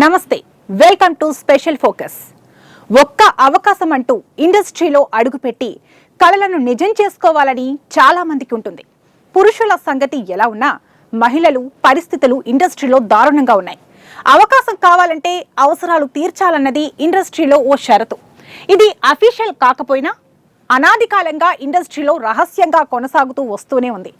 నమస్తే welcome to special focus. ఒక్క అవకాశం అంటూ ఇండస్ట్రీలో అడుగుపెట్టి కళలను నిజం చేసుకోవాలని చాలా మందికి ఉంటుంది. పురుషుల సంగతి ఎలా ఉన్నా మహిళలు పరిస్థితులు ఇండస్ట్రీలో దారుణంగా ఉన్నాయి. అవకాశం కావాలంటే అవసరాలు తీర్చాలన్నది ఇండస్ట్రీలో ఓ షరతు. ఇది అఫీషియల్ కాకపోయినా అనాది కాలంగా ఇండస్ట్రీలో రహస్యంగా కొనసాగుతూ వస్తూనే ఉంది.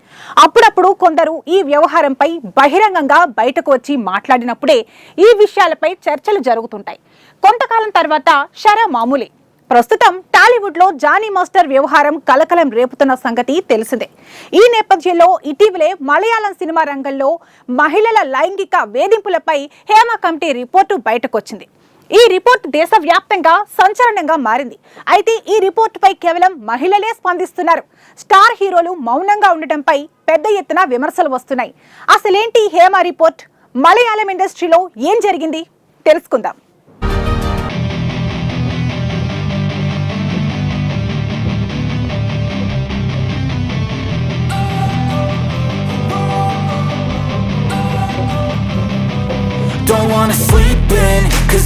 అప్పుడప్పుడు కొందరు ఈ వ్యవహారంపై బహిరంగంగా బయటకు వచ్చి మాట్లాడినప్పుడే ఈ విషయాలపై చర్చలు జరుగుతుంటాయి. కొంతకాలం తర్వాత షరా మామూలే. ప్రస్తుతం టాలీవుడ్లో జానీ మాస్టర్ వ్యవహారం కలకలం రేపుతున్న సంగతి తెలిసిందే. ఈ నేపథ్యంలో ఇటీవలే మలయాళం సినిమా రంగంలో మహిళల లైంగిక వేధింపులపై హేమ కమిటీ రిపోర్టు బయటకొచ్చింది. ఈ రిపోర్ట్ దేశవ్యాప్తంగా సంచలనంగా మారింది. అయితే ఈ రిపోర్టుపై కేవలం మహిళలే స్పందిస్తున్నారు. స్టార్ హీరోలు మౌనంగా ఉండటంపై పెద్ద ఎత్తున విమర్శలు వస్తున్నాయి. అసలేంటి హేమ రిపోర్ట్? మలయాళం ఇండస్ట్రీలో ఏం జరిగింది? తెలుసుకుందాం.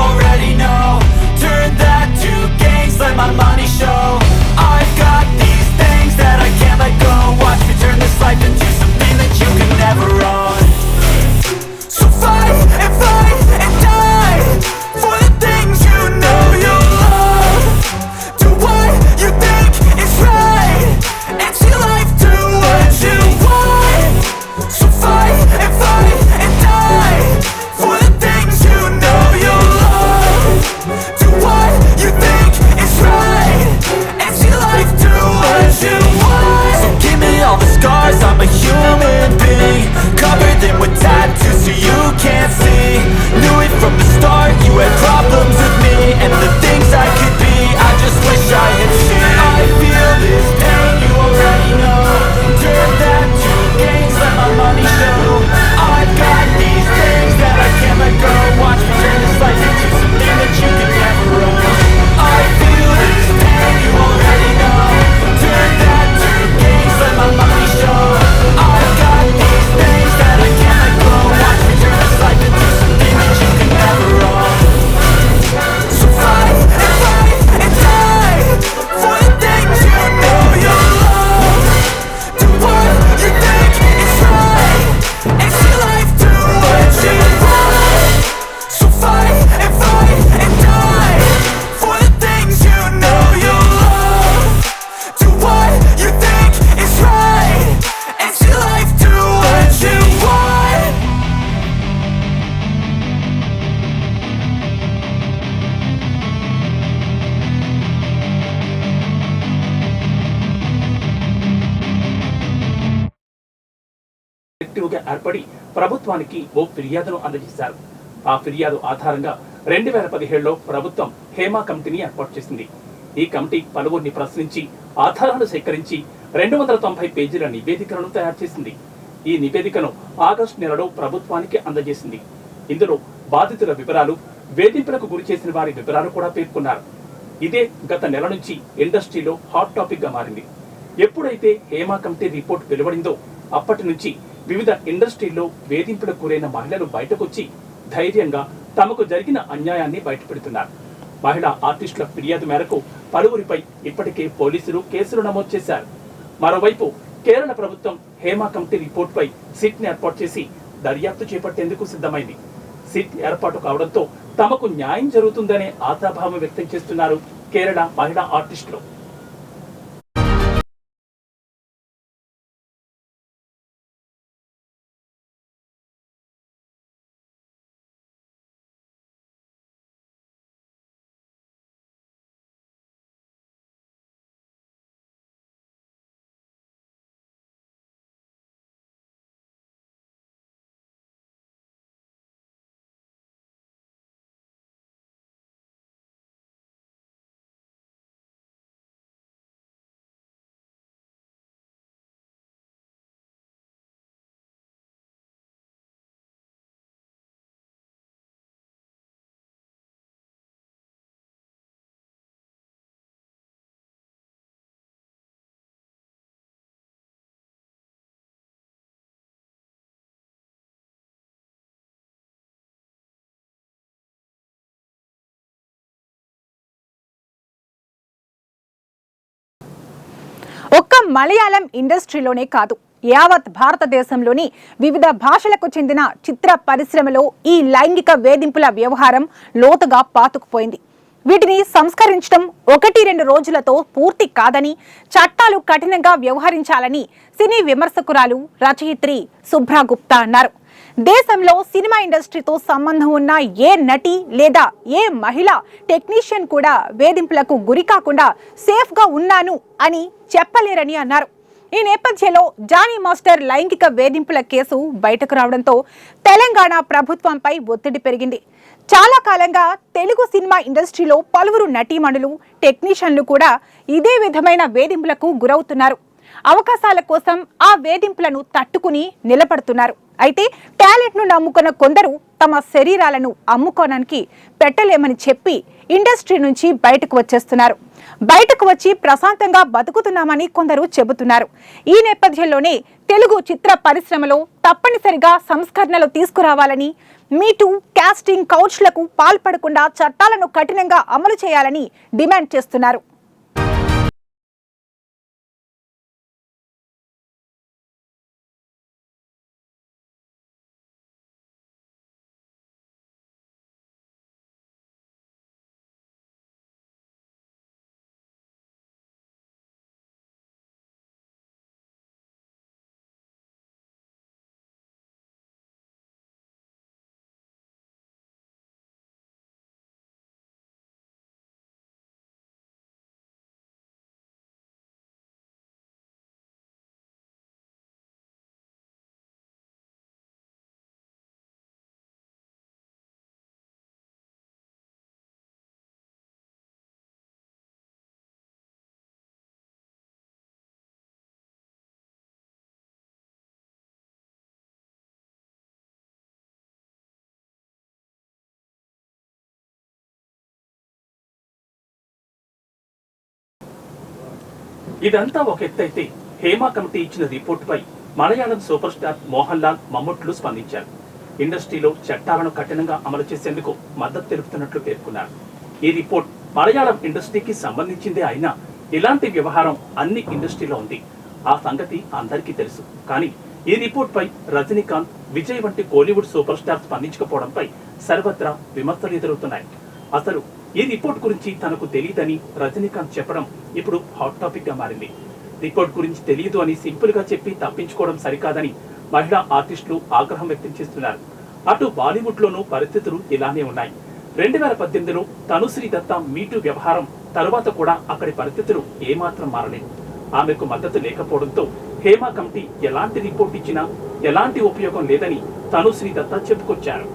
already ఏర్పడి ప్రభుత్వానికి ఓ ఫిర్యాదును అందజేశారు. ఆ ఫిర్యాదు ఆధారంగా రెండు వేల పదిహేడులో ప్రభుత్వం హేమా కమిటీని ఏర్పాటు చేసింది. ఈ కమిటీ పలువురిని ప్రశ్నించి ఆధారాలు సేకరించి రెండు వందల తొంభై పేజీల నివేదికలను తయారు చేసింది. ఈ నివేదికను ఆగస్టు నెలలో ప్రభుత్వానికి అందజేసింది. ఇందులో బాధితుల వివరాలు వేధింపులకు గురి చేసిన వారి వివరాలు కూడా పేర్కొన్నారు. ఇదే గత నెల నుంచి ఇండస్ట్రీలో హాట్ టాపిక్గా మారింది. ఎప్పుడైతే హేమా కమిటీ రిపోర్ట్ వెలువడిందో అప్పటి నుంచి వివిధ ఇండస్ట్రీల్లో వేధింపులకు గురైన మహిళలు బయటకొచ్చి ధైర్యంగా తమకు జరిగిన అన్యాయాన్ని బయటపెడుతున్నారు. మహిళా ఆర్టిస్టుల ఫిర్యాదు మేరకు పలువురిపై ఇప్పటికే పోలీసులు కేసులు నమోదు చేశారు. మరోవైపు కేరళ ప్రభుత్వం హేమా కమిటీ రిపోర్టుపై సిట్ని ఏర్పాటు చేసి దర్యాప్తు చేపట్టేందుకు సిద్ధమైంది. సిట్ ఏర్పాటు కావడంతో తమకు న్యాయం జరుగుతుందనే ఆశాభావం వ్యక్తం చేస్తున్నారు కేరళ మహిళా ఆర్టిస్టులు. ఒక్క మలయాళం ఇండస్ట్రీలోనే కాదు యావత్ భారతదేశంలోని వివిధ భాషలకు చెందిన చిత్ర పరిశ్రమలో ఈ లైంగిక వేధింపుల వ్యవహారం లోతుగా పాతుకుపోయింది. వీటిని సంస్కరించడం ఒకటి రెండు రోజులతో పూర్తి కాదని చట్టాలు కఠినంగా వ్యవహరించాలని సినీ విమర్శకురాలు రచయిత్రి శుభ్రా గుప్తా అన్నారు. దేశంలో సినిమా ఇండస్ట్రీతో సంబంధం ఉన్న ఏ నటి లేదా ఏ మహిళ టెక్నీషియన్ కూడా వేధింపులకు గురి కాకుండా సేఫ్గా ఉన్నాను అని చెప్పలేరని అన్నారు. ఈ నేపథ్యంలో జానీ మాస్టర్ లైంగిక వేధింపుల కేసు బయటకు రావడంతో తెలంగాణ ప్రభుత్వంపై ఒత్తిడి పెరిగింది. చాలా కాలంగా తెలుగు సినిమా ఇండస్ట్రీలో పలువురు నటీమణులు టెక్నీషియన్లు కూడా ఇదే విధమైన వేధింపులకు గురవుతున్నారు. అవకాశాల కోసం ఆ వేధింపులను తట్టుకుని నిలబడుతున్నారు. అయితే టాలెంట్ను నమ్ముకున్న కొందరు తమ శరీరాలను అమ్ముకోవడానికి పెట్టలేమని చెప్పి ఇండస్ట్రీ నుంచి బయటకు వచ్చేస్తున్నారు. బయటకు వచ్చి ప్రశాంతంగా బతుకుతున్నామని కొందరు చెబుతున్నారు. ఈ నేపథ్యంలోనే తెలుగు చిత్ర పరిశ్రమలో తప్పనిసరిగా సంస్కరణలు తీసుకురావాలని మీటు కాస్టింగ్ కౌచ్లకు పాల్పడకుండా చట్టాలను కఠినంగా అమలు చేయాలని డిమాండ్ చేస్తున్నారు. ఇదంతా ఒక ఎత్తైతే హేమా కమిటీ ఇచ్చిన రిపోర్టుపై మలయాళం సూపర్ స్టార్ మోహన్ లాల్ మమ్ముట్లు స్పందించారు. ఇండస్ట్రీలో చట్టాలను కఠినంగా అమలు చేసేందుకు మద్దతు తెలుపుతున్నట్లు పేర్కొన్నారు. ఈ రిపోర్ట్ మలయాళం ఇండస్ట్రీకి సంబంధించిందే అయినా ఇలాంటి వ్యవహారం అన్ని ఇండస్ట్రీలో ఉంది. ఆ సంగతి అందరికీ తెలుసు. కానీ ఈ రిపోర్ట్ పై రజనీకాంత్ విజయ్ వంటి కోలీవుడ్ సూపర్ స్టార్ స్పందించకపోవడంపై సర్వత్రా విమర్శలు ఎదురవుతున్నాయి. అసలు ఈ రిపోర్ట్ గురించి తనకు తెలియదని రజనీకాంత్ చెప్పడం ఇప్పుడు హాట్ టాపిక్గా మారింది. రిపోర్ట్ గురించి తెలియదు అని సింపుల్గా చెప్పి తప్పించుకోవడం సరికాదని మహిళా ఆర్టిస్టులు ఆగ్రహం వ్యక్తం చేస్తున్నారు. అటు బాలీవుడ్ లోనూ పరిస్థితులు ఇలానే ఉన్నాయి. రెండు వేల పద్దెనిమిదిలో తనుశ్రీ దత్త మీటు వ్యవహారం తరువాత కూడా అక్కడి పరిస్థితులు ఏమాత్రం మారలేదు. ఆమెకు మద్దతు లేకపోవడంతో హేమా కమిటీ ఎలాంటి రిపోర్ట్ ఇచ్చినా ఎలాంటి ఉపయోగం లేదని తనుశ్రీ దత్త చెప్పుకొచ్చారు.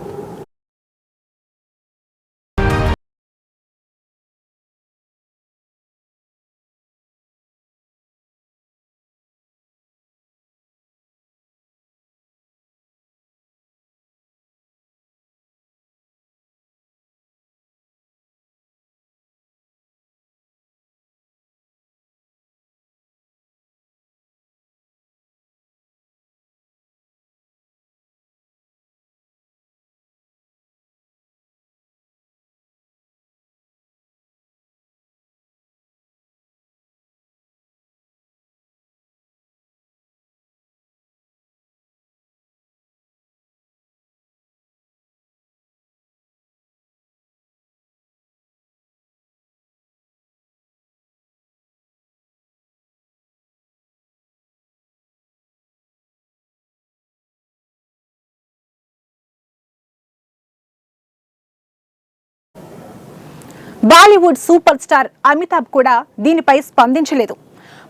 బాలీవుడ్ సూపర్ స్టార్ అమితాబ్ కూడా దీనిపై స్పందించలేదు.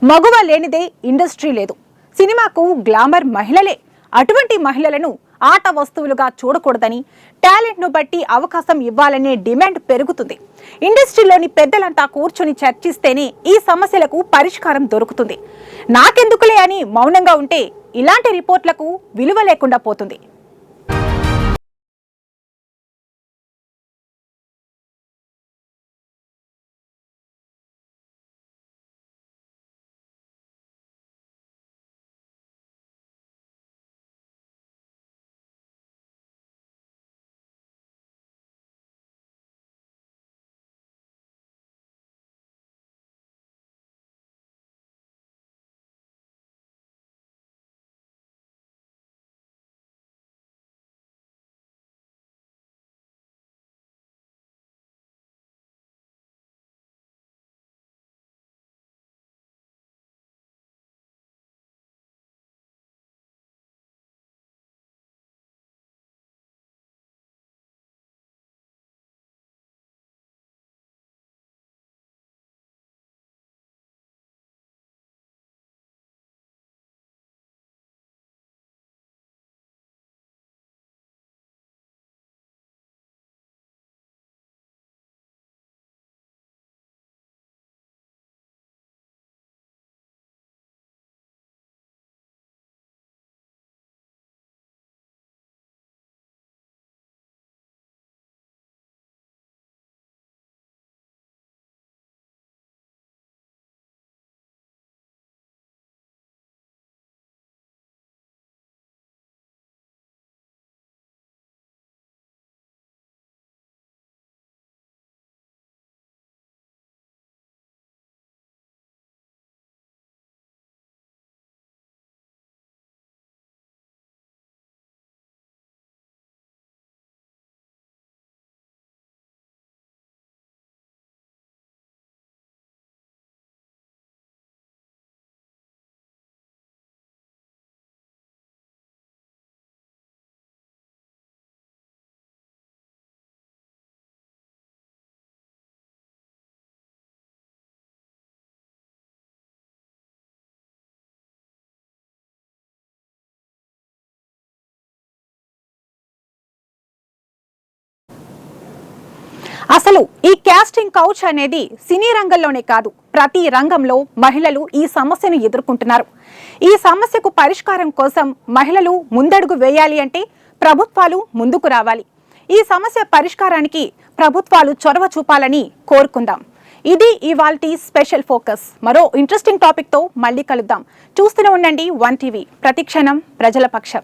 మగువ లేనిదే ఇండస్ట్రీ లేదు. సినిమాకు గ్లామర్ మహిళలే. అటువంటి మహిళలను ఆట వస్తువులుగా చూడకూడదని టాలెంట్ను బట్టి అవకాశం ఇవ్వాలనే డిమాండ్ పెరుగుతుంది. ఇండస్ట్రీలోని పెద్దలంతా కూర్చొని చర్చిస్తేనే ఈ సమస్యలకు పరిష్కారం దొరుకుతుంది. నాకెందుకులే అని మౌనంగా ఉంటే ఇలాంటి రిపోర్ట్లకు విలువ లేకుండా పోతుంది. అసలు ఈ క్యాస్టింగ్ కౌచ్ అనేది సినీ రంగంలోనే కాదు ప్రతి రంగంలో మహిళలు ఈ సమస్యను ఎదుర్కొంటున్నారు. ఈ సమస్యకు పరిష్కారం కోసం మహిళలు ముందడుగు వేయాలి అంటే ప్రభుత్వాలు ముందుకు రావాలి. ఈ సమస్య పరిష్కారానికి ప్రభుత్వాలు చొరవ చూపాలని కోరుకుందాం. ఇది ఇవాల్టి స్పెషల్ ఫోకస్. మరో ఇంట్రెస్టింగ్ టాపిక్తో మళ్ళీ కలుద్దాం. చూస్తూనే ఉండండి వన్ టీవీ. ప్రతిక్షణం ప్రజల పక్షం.